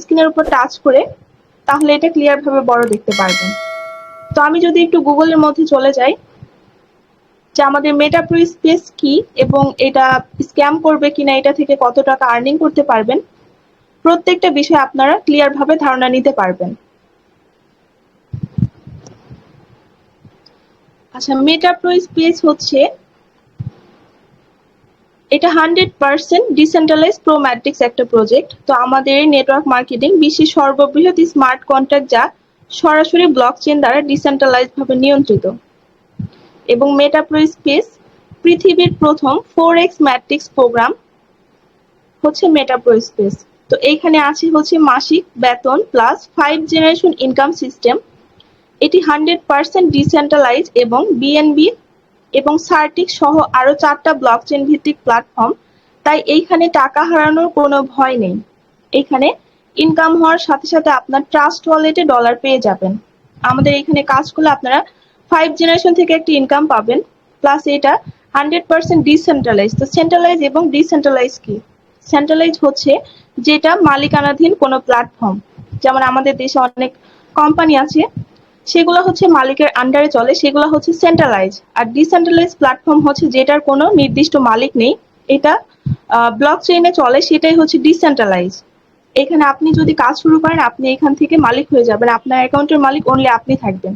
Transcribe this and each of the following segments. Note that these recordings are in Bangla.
স্ক্রিনের উপর টাচ করে, তাহলে এটা ক্লিয়ার ভাবে বড় দেখতে পারবেন। তো আমি যদি একটু গুগলের মধ্যে চলে যাই, যে আমাদের মেটা প্রো স্পেস কি এবং এটা স্ক্যাম করবে কিনা, এটা থেকে কত টাকা আর্নিং করতে পারবেন, প্রত্যেকটা বিষয় আপনারা ক্লিয়ার ভাবে ধারণা নিতে পারবেন। আচ্ছা মেটা প্রো স্পেস হচ্ছে এটা hundred percent decentralize pro matrix একটা প্রজেক্ট তো আমাদের নেটওয়ার্ক মার্কেটিং বিশ্বের সর্ববৃহৎ স্মার্ট কন্ট্রাক্ট যা সরাসরি ব্লক চেন দ্বারা ডিসেন্ট্রালাইজ ভাবে নিয়ন্ত্রিত। এবং মেটা প্রো স্পেস পৃথিবীর প্রথম ফোর এক্স ম্যাট্রিক্স প্রোগ্রাম হচ্ছে মেটা প্রো স্পেস তো এইখানে আছে হচ্ছে মাসিক বেতন plus five generation income system এটি হান্ড্রেড পার্সেন্ট ডিসেন্ট্রালাইজ এবং বিএনবি এবং সার্টিক সহ আরও চারটা ব্লকচেন ভিত্তিক প্ল্যাটফর্ম তাই এইখানে টাকা হারানোর কোনো ভয় নেই। এখানে ইনকাম হওয়ার সাথে সাথে আপনার ট্রাস্ট ওয়ালেটে ডলার পেয়ে যাবেন। আমাদের এখানে কাজ করলে আপনারা ফাইভ জেনারেশন থেকে একটি ইনকাম পাবেন প্লাস এটা হান্ড্রেড পার্সেন্ট ডিসেন্ট্রালাইজ তো সেন্ট্রালাইজ এবং ডিসেন্ট্রালাইজ কি? সেন্ট্রালাইজ হচ্ছে যেটা মালিকানাধীন কোনো প্ল্যাটফর্ম যেমন আমাদের দেশে অনেক কোম্পানি আছে সেগুলো হচ্ছে মালিকের আন্ডারে চলে, সেগুলো হচ্ছে সেন্ট্রালাইজ আর ডিসেন্ট্রালাইজ প্ল্যাটফর্ম হচ্ছে যেটার কোনো নির্দিষ্ট মালিক নেই, এটা ব্লক চেইনে চলে, সেটাই হচ্ছে ডিসেন্ট্রালাইজ এখানে আপনি যদি কাজ শুরু করেন, আপনি এখান থেকে মালিক হয়ে যাবেন, আপনার অ্যাকাউন্টের মালিক অনলি আপনি থাকবেন।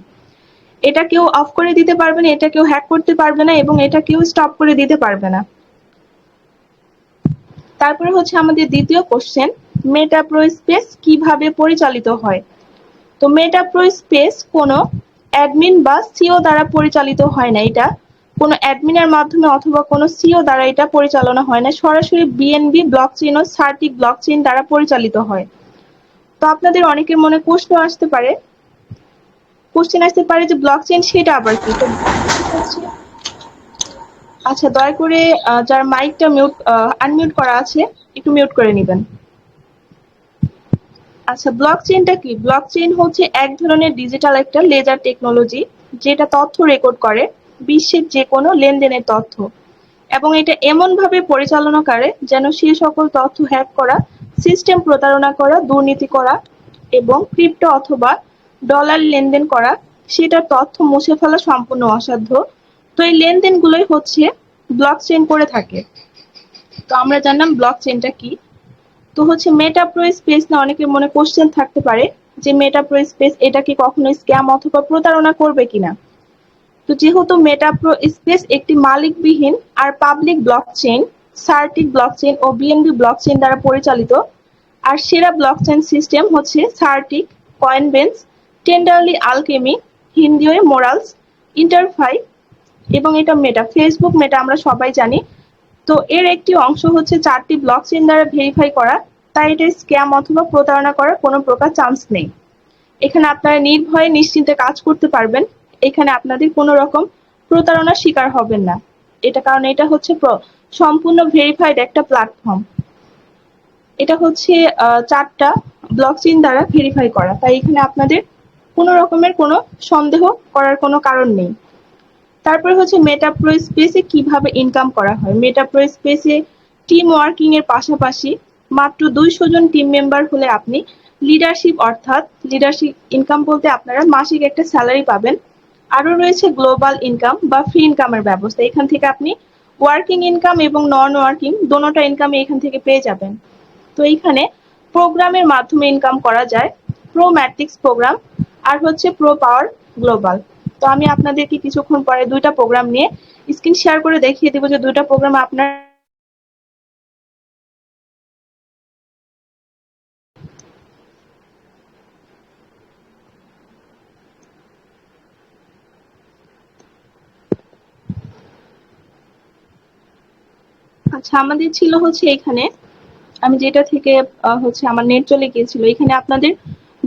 এটা কেউ অফ করে দিতে পারবে না, এটা কেউ হ্যাক করতে পারবে না, এবং এটা কেউ স্টপ করে দিতে পারবে না। তারপরে হচ্ছে আমাদের দ্বিতীয় কোশ্চেন মেটা প্রো স্পেস কীভাবে পরিচালিত হয়? তো মেটা প্রো স্পেস কোনো অ্যাডমিন বা সিও দ্বারা পরিচালিত হয় না এটা। কোনো অ্যাডমিনের মাধ্যমে অথবা কোনো সিও দ্বারা এটা পরিচালনা হয় না। সরাসরি বিএনবি ব্লক চেইন ও সার্টিক ব্লক চেইন দ্বারা পরিচালিত হয়। তো আপনাদের অনেকের মনে প্রশ্ন আসতে পারে। কোশ্চেন আসতে পারে যে ব্লক চেইন সেটা আবার কি? তো আচ্ছা দয়া করে যার মাইকটা মিউট আনমিউট করা আছে, একটু মিউট করে নেবেন। আচ্ছা ব্লক চেইনটা কি? ব্লক চেইন হচ্ছে এক ধরনের ডিজিটাল একটা লেজার টেকনোলজি যেটা তথ্য রেকর্ড করে বিশ্বের যে কোনো লেনদেনের তথ্য। এবং এটা এমন ভাবে পরিচালনা করে যেন সে সকল তথ্য হ্যাক করা সিস্টেম প্রতারণা করা, দুর্নীতি করা এবং ক্রিপ্টো অথবা ডলার লেনদেন করা, সেটার তথ্য মুছে ফেলা সম্পূর্ণ অসাধ্য। তো এই লেনদেনগুলোই হচ্ছে ব্লক চেইন করে থাকে। তো আমরা জানলাম ব্লক চেইনটা কি? তো হচ্ছে মেটা প্রো স্পেস না অনেকের মনে কোশ্চেন থাকতে পারে যে মেটা প্রো স্পেস এটা কি কখনো স্ক্যাম অথবা প্রতারণা করবে কিনা? তো যেহেতু মেটা প্রো স্পেস একটি মালিকবিহীন আর পাবলিক ব্লকচেইন সার্টিক ব্লকচেইন ও বিএনবি ব্লকচেইন দ্বারা পরিচালিত, আর সেরা ব্লক ব্লকচেইন সিস্টেম হচ্ছে সার্টিক কয়েনবেন্স টেন্ডারলি আলকেমি হিন্দিওয়ে মোরালস ইন্টারফাই এবং এটা মেটা ফেসবুক মেটা আমরা সবাই জানি। তো এর একটি অংশ হচ্ছে চারটি ব্লকচেইন দ্বারা ভেরিফাই করা। তাই এটা স্ক্যাম অথবা প্রতারণা করার কোনো প্রকার চান্স নেই। এখানে আপনারা নির্ভয়ে নিশ্চিন্তে কাজ করতে পারবেন। এখানে আপনাদের কোনো রকম প্রতারণার শিকার হবেন না। এটা কারণ এটা হচ্ছে সম্পূর্ণ ভেরিফাইড একটা প্ল্যাটফর্ম এটা হচ্ছে চারটা ব্লকচেইন দ্বারা ভেরিফাই করা। তাই এখানে আপনাদের কোনো রকমের কোনো সন্দেহ করার কোনো কারণ নেই। তারপরে হচ্ছে মেটা প্রো স্পেসে কীভাবে ইনকাম করা হয়? মেটা প্রো স্পেসে টিম ওয়ার্কিং এর পাশাপাশি মাত্র দুইশো জন টিম মেম্বার হলে আপনি লিডারশিপ অর্থাৎ লিডারশিপ ইনকাম বলতে আপনারা মাসিক একটা স্যালারি পাবেন। আরও রয়েছে গ্লোবাল ইনকাম বা ফ্রি ইনকামের ব্যবস্থা। এখান থেকে আপনি ওয়ার্কিং ইনকাম এবং নন ওয়ার্কিং দোনোটা ইনকাম এখান থেকে পেয়ে যাবেন। তো এইখানে প্রোগ্রামের মাধ্যমে ইনকাম করা যায়। প্রো ম্যাট্রিক্স প্রোগ্রাম আর হচ্ছে প্রো পাওয়ার গ্লোবাল তো আমি আপনাদেরকে কিছুক্ষণ পরে দুইটা প্রোগ্রাম নিয়ে স্ক্রিন শেয়ার করে দেখিয়ে দেবো যে দুইটা প্রোগ্রাম আপনার আচ্ছা আমাদের ছিল হচ্ছে এখানে, আমি যেটা থেকে হচ্ছে আমার নেট চলে গিয়েছিল, এখানে আপনাদের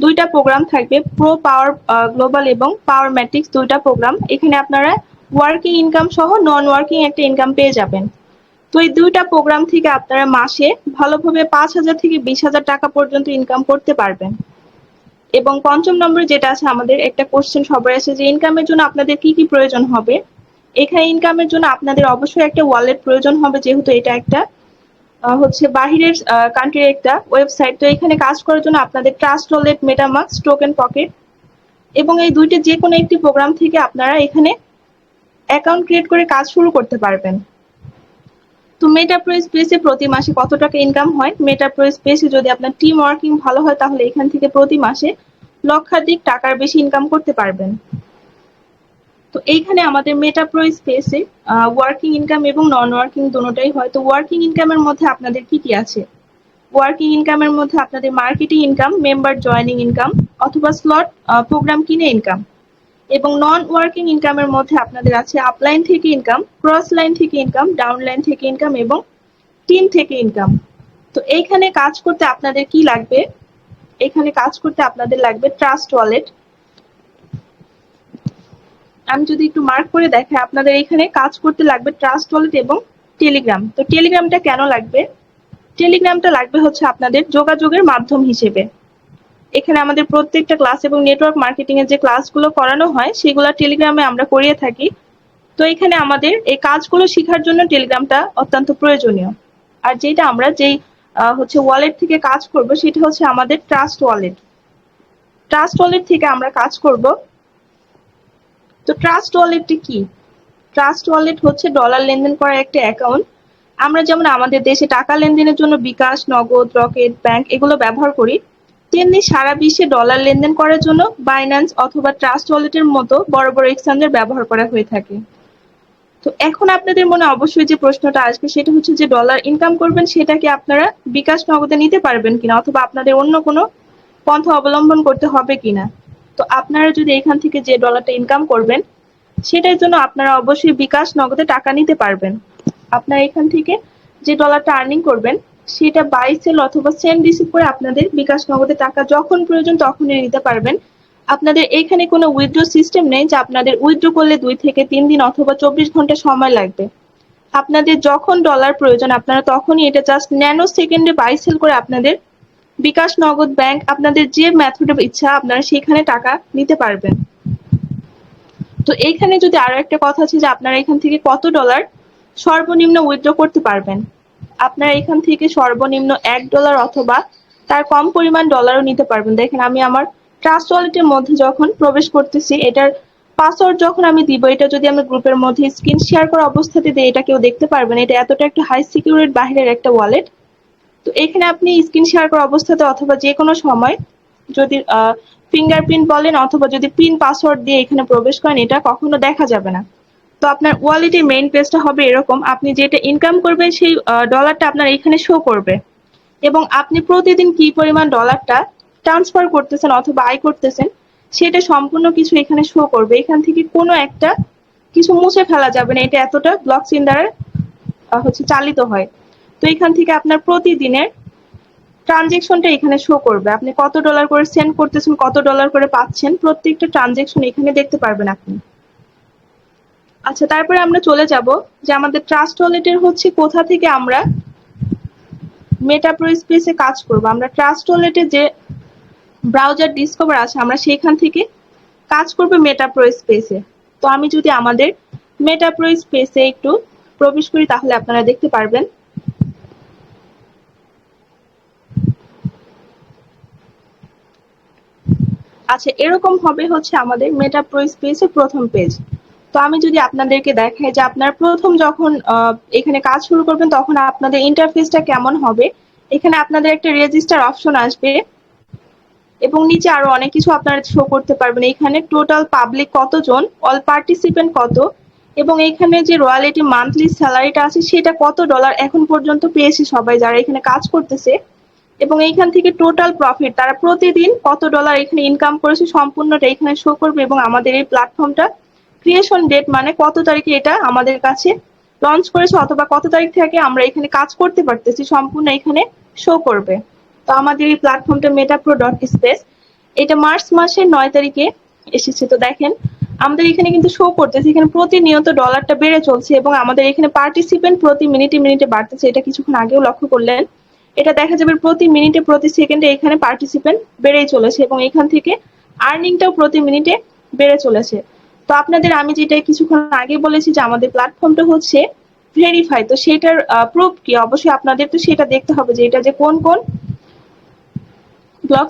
দুইটা প্রোগ্রাম থাকবে প্রো পাওয়ার গ্লোবাল এবং পাওয়ার ম্যাট্রিক্স দুইটা প্রোগ্রাম এখানে আপনারা ওয়ার্কিং ইনকাম সহ নন ওয়ার্কিং একটা ইনকাম পেয়ে যাবেন। তো এই দুইটা প্রোগ্রাম থেকে আপনারা মাসে ভালোভাবে পাঁচ হাজার থেকে বিশ হাজার টাকা পর্যন্ত ইনকাম করতে পারবেন। এবং পঞ্চম নম্বরে যেটা আছে, আমাদের একটা কোশ্চেন সবার আছে যে ইনকামের জন্য আপনাদের কি কি প্রয়োজন হবে? এখানে ইনকামের জন্য আপনাদের অবশ্যই একটা ওয়ালেট প্রয়োজন হবে, যেহেতু এটা একটা হচ্ছে বাহিরের কান্ট্রির একটা ওয়েবসাইট তো এখানে কাজ করার জন্য আপনাদের trust wallet MetaMask token pocket এবং এই দুইটি যে কোনো একটি প্রোগ্রাম থেকে আপনারা এখানে অ্যাকাউন্ট ক্রিয়েট করে কাজ শুরু করতে পারবেন। তো মেটা প্রো স্পেসে প্রতি মাসে কত টাকা ইনকাম হয়? মেটা প্রো স্পেসে যদি আপনার টিম ওয়ার্কিং ভালো হয়, তাহলে এখান থেকে প্রতি মাসে লক্ষাধিক টাকার বেশি ইনকাম করতে পারবেন। তো এইখানে আমাদের মেটা প্রো স্পেসে ওয়ার্কিং ইনকাম এবং নন ওয়ার্কিং দুটোটাই হয়। তো ওয়ার্কিং ইনকামের মধ্যে আপনাদের কি কি আছে? ওয়ার্কিং ইনকামের মধ্যে আপনাদের marketing income member joining income অথবা স্লট প্রোগ্রাম কিনে ইনকাম এবং নন ওয়ার্কিং ইনকামের মধ্যে আপনাদের আছে আপলাইন থেকে ইনকাম ক্রস লাইন থেকে ইনকাম ডাউন লাইন থেকে ইনকাম এবং টিম থেকে ইনকাম তো এইখানে কাজ করতে আপনাদের কি লাগবে? এখানে কাজ করতে আপনাদের লাগবে ট্রাস্ট ওয়ালেট আমি যদি একটু মার্ক করে দেখাই, আপনাদের এখানে কাজ করতে লাগবে ট্রাস্ট ওয়ালেট এবং টেলিগ্রাম তো টেলিগ্রামটা কেন লাগবে? টেলিগ্রামটা লাগবে হচ্ছে আপনাদের যোগাযোগের মাধ্যম হিসেবে। এখানে আমাদের প্রত্যেকটা ক্লাস এবং নেটওয়ার্ক মার্কেটিং এর যে ক্লাসগুলো করানো হয়, সেগুলো টেলিগ্রামে আমরা করিয়ে থাকি। তো এখানে আমাদের এই কাজগুলো শেখার জন্য টেলিগ্রামটা অত্যন্ত প্রয়োজনীয়। আর যেটা আমরা যেই হচ্ছে ওয়ালেট থেকে কাজ করব, সেটা হচ্ছে আমাদের ট্রাস্ট ওয়ালেট ট্রাস্ট ওয়ালেট থেকে আমরা কাজ করব তো ট্রাস্ট ওয়ালেটটি কি? ট্রাস্ট ওয়ালেট হচ্ছে ডলার লেনদেন করার একটা অ্যাকাউন্ট আমরা যেমন আমাদের দেশে টাকা লেনদেনের জন্য বিকাশ, নগদ, রকেট ব্যাংক এগুলো ব্যবহার করি, তেমনি সারা বিশ্বে ডলার লেনদেন করার জন্য বাইন্যান্স অথবা ট্রাস্ট ওয়ালেটের মতো বড় বড় এক্সচেঞ্জের ব্যবহার করা হয়ে থাকে। তো এখন আপনাদের মনে অবশ্যই যে প্রশ্নটা আসবে, সেটা হচ্ছে যে ডলার ইনকাম করবেন, সেটা কি আপনারা বিকাশ, নগদে নিতে পারবেন কিনা? অথবা আপনাদের অন্য কোনো পন্থা অবলম্বন করতে হবে কিনা? তো আপনারা যদি এখান থেকে যে ডলারটা ইনকাম করবেন, সেটার জন্য আপনারা অবশ্যই বিকাশ নগদে টাকা নিতে পারবেন। আপনারা এখান থেকে যে ডলারটা আর্নিং করবেন, সেটা বাই সেল অথবা সেন্ড রিসিভ করে আপনাদের বিকাশ নগদে টাকা যখন প্রয়োজন তখনই নিতে পারবেন। আপনাদের এখানে কোনো উইথড্র সিস্টেম নেই যে আপনাদের উইথড্র করলে দুই থেকে তিন দিন অথবা চব্বিশ ঘণ্টা সময় লাগবে। আপনাদের যখন ডলার প্রয়োজন, আপনারা তখনই এটা জাস্ট ন্যানো সেকেন্ডে বাই সেল করে আপনাদের বিকাশ নগদ ব্যাংক আপনাদের যে মেথডে ইচ্ছা, আপনারা সেখানে টাকা নিতে পারবেন। তো এইখানে যদি আরও একটা কথা আছে যে আপনারা এখান থেকে কত ডলার সর্বনিম্ন উইথড্র করতে পারবেন। আপনারা এখান থেকে সর্বনিম্ন এক ডলার অথবা তার কম পরিমাণ ডলারও নিতে পারবেন। দেখেন, আমি আমার ট্রাস্ট ওয়ালেটের মধ্যে যখন প্রবেশ করতেছি, এটার পাসওয়ার্ড যখন আমি দিব, এটা যদি আমি গ্রুপের মধ্যে স্ক্রিন শেয়ার করা অবস্থাতে দিই, এটা কেউ দেখতে পারবেন এটা এতটা একটা হাই সিকিউরিট বাহিরের একটা ওয়ালেট তো এখানে আপনি স্ক্রিন শেয়ার করা অবস্থাতে অথবা যে কোনো সময় যদি ফিঙ্গারপ্রিন্ট বলেন অথবা যদি পিন পাসওয়ার্ড দিয়ে এখানে প্রবেশ করেন, এটা কখনো দেখা যাবে না। তো আপনার ওয়ালেটের মেইন পেজটা হবে এরকম, আপনি যেটা ইনকাম করবেন সেই ডলারটা আপনার এখানে শো করবে। এবং আপনি প্রতিদিন কি পরিমাণ ডলারটা ট্রান্সফার করতেছেন অথবা আয় করতেছেন, সেটা সম্পূর্ণ কিছু এখানে শো করবে। এখান থেকে কোনো একটা কিছু মুছে ফেলা যাবে না। এটা এতটা ব্লক চেইন দ্বারা হচ্ছে চালিত হয়। তো এখান থেকে আপনার প্রতিদিনের ট্রানজেকশনটা এখানে শো করবে। আপনি কত ডলার করে সেন্ড করতেছেন, কত ডলার করে পাচ্ছেন, প্রত্যেকটা ট্রানজেকশন এখানে দেখতে পারবেন আপনি। আচ্ছা তারপরে আমরা চলে যাব যে আমাদের ট্রাস্ট ওয়ালেটের হচ্ছে কোথা থেকে আমরা মেটাপ্রো স্পেসে কাজ করব। আমরা ট্রাস্ট ওয়ালেটে যে ব্রাউজার ডিসকভার আছে, আমরা সেখান থেকে কাজ করব মেটাপ্রো স্পেসে তো আমি যদি আমাদের মেটাপ্রো স্পেসে একটু প্রবেশ করি, তাহলে আপনারা দেখতে পারবেন আচ্ছা এরকম হবে হচ্ছে আমাদের মেটা প্রো স্পেসের প্রথম পেজ তো আমি যদি আপনাদেরকে দেখাই যে আপনার প্রথম যখন এখানে কাজ শুরু করবেন, তখন আপনাদের ইন্টারফেসটা কেমন হবে? এখানে আপনাদের একটা রেজিস্টার অপশন আসবে। এবং নিচে আরও অনেক কিছু আপনারা শো করতে পারবেন। এখানে টোটাল পাবলিক কতজন অল পার্টিসিপেন্ট কত, এবং এখানে যে রয়্যালিটি মান্থলি স্যালারিটা আছে, সেটা কত ডলার এখন পর্যন্ত পেয়েছে সবাই, যারা এখানে কাজ করতেছে। এবং এইখান থেকে টোটাল প্রফিট তারা প্রতিদিন কত ডলার এখানে ইনকাম করেছে সম্পূর্ণটা এখানে শো করবে এবং আমাদের এই প্ল্যাটফর্মটা ক্রিয়েশন ডেট মানে কত তারিখে এটা আমাদের কাছে লঞ্চ করেছে অথবা কত তারিখ থেকে আমরা এখানে কাজ করতে পারতেছি সম্পূর্ণ এখানে শো করবে। তো আমাদের এই প্ল্যাটফর্মটা মেটাপ্রো ডট স্পেস এটা মার্চ মাসের নয় তারিখে এসেছে। তো দেখেন, আমাদের এখানে কিন্তু শো করতেছে, এখানে প্রতিনিয়ত ডলারটা বেড়ে চলছে এবং আমাদের এখানে পার্টিসিপেন্ট প্রতি মিনিটে মিনিটে বাড়তেছে। এটা কিছুক্ষণ আগেও লক্ষ্য করলেন। এটা দেখা যাবে প্রতি মিনিটে, প্রতি সেকেন্ডে এখানে পার্টিসিপেন্ট বেড়েই চলেছে এবং এখান থেকে আর্নিংটাও প্রতি মিনিটে বেড়ে চলেছে। তো আপনাদের আমি যেটা কিছুক্ষণ আগে বলেছি যে আমাদের প্ল্যাটফর্মটা হচ্ছে ভেরিফাই তো সেটার প্রুফ কি? অবশ্যই আপনাদের তো সেটা দেখতে হবে যে এটা যে কোন কোন ব্লক